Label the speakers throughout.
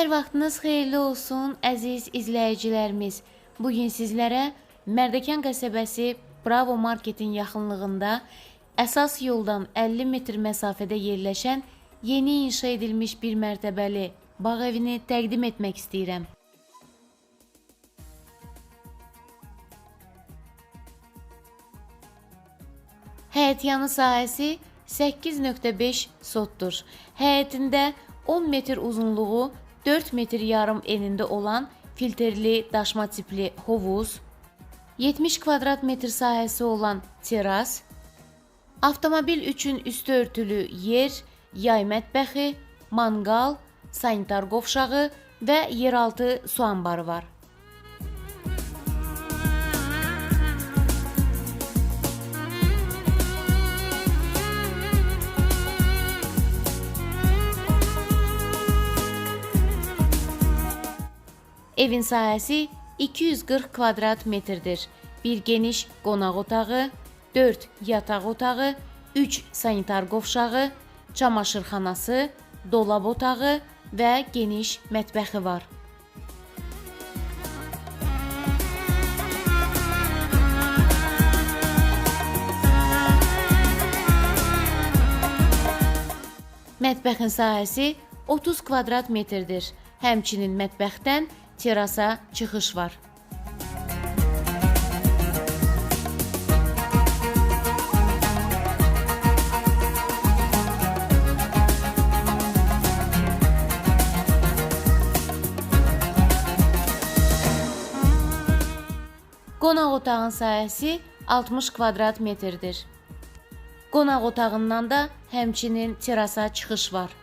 Speaker 1: Hər vaxtınız xeyirli olsun, əziz izləyicilərimiz. Bu gün sizlərə Mərdəkan Bravo Marketin yaxınlığında əsas yoldan 50 metr məsafədə yerləşən yeni inşa edilmiş bir mərtəbəli bağ evini təqdim etmək istəyirəm. Həyətyanı sahəsi 8.5 sotdur. Həyətində 10 metr uzunluğu, 4 metr yarım enində olan filtrli daşma tipli hovuz, 70 kvadrat metr sahəsi olan teras, avtomobil üçün üstü örtülü yer, yay mətbəxi, manqal, sanitar qovşağı və yeraltı su anbarı var. Evin sahəsi 240 kvadrat metrdir. Bir geniş qonaq otağı, 4 yataq otağı, 3 sanitar qovşağı, çamaşırxanası, dolab otağı və geniş mətbəxi var. Mətbəxin sahəsi 30 kvadrat metrdir. Həmçinin mətbəxdən terasa çıxış var. Qonaq otağın sahəsi 60 kvadrat metrdir. Qonaq otağından da həmçinin terasa çıxış var.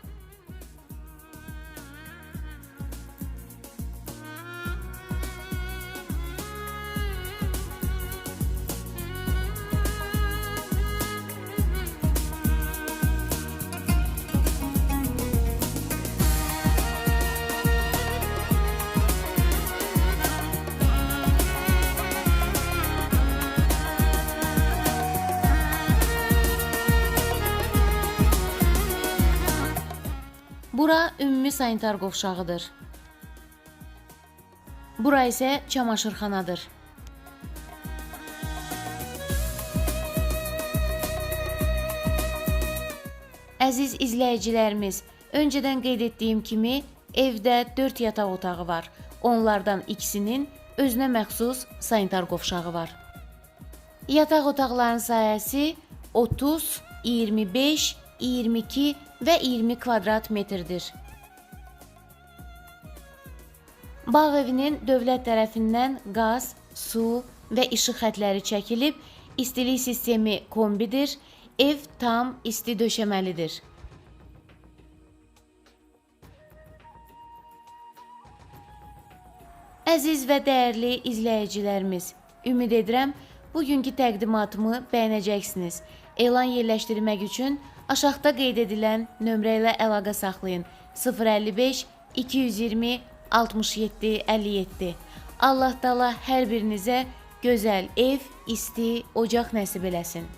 Speaker 1: Bura ümumi sanitar qovşağıdır. Bura isə çamaşırxanadır. Əziz izləyicilərimiz, öncədən qeyd etdiyim kimi evdə 4 yataq otağı var. Onlardan ikisinin özünə məxsus sanitar qovşağı var. Yataq otaqlarının sayəsi 30, 25, 22 və 20 kvadrat metrdir. Bağ evinin dövlət tərəfindən qaz, su və işıq xətləri çəkilib, istilik sistemi kombidir. Ev tam isti döşəməlidir. Əziz və dəyərli izləyicilərimiz, ümid edirəm bugünkü təqdimatımı bəyənəcəksiniz. Elan yerləşdirmək üçün aşağıda qeyd edilən nömrə ilə əlaqə saxlayın. 055 220 67 57. Allah Taala hər birinizə gözəl ev, isti ocaq nəsib eləsin.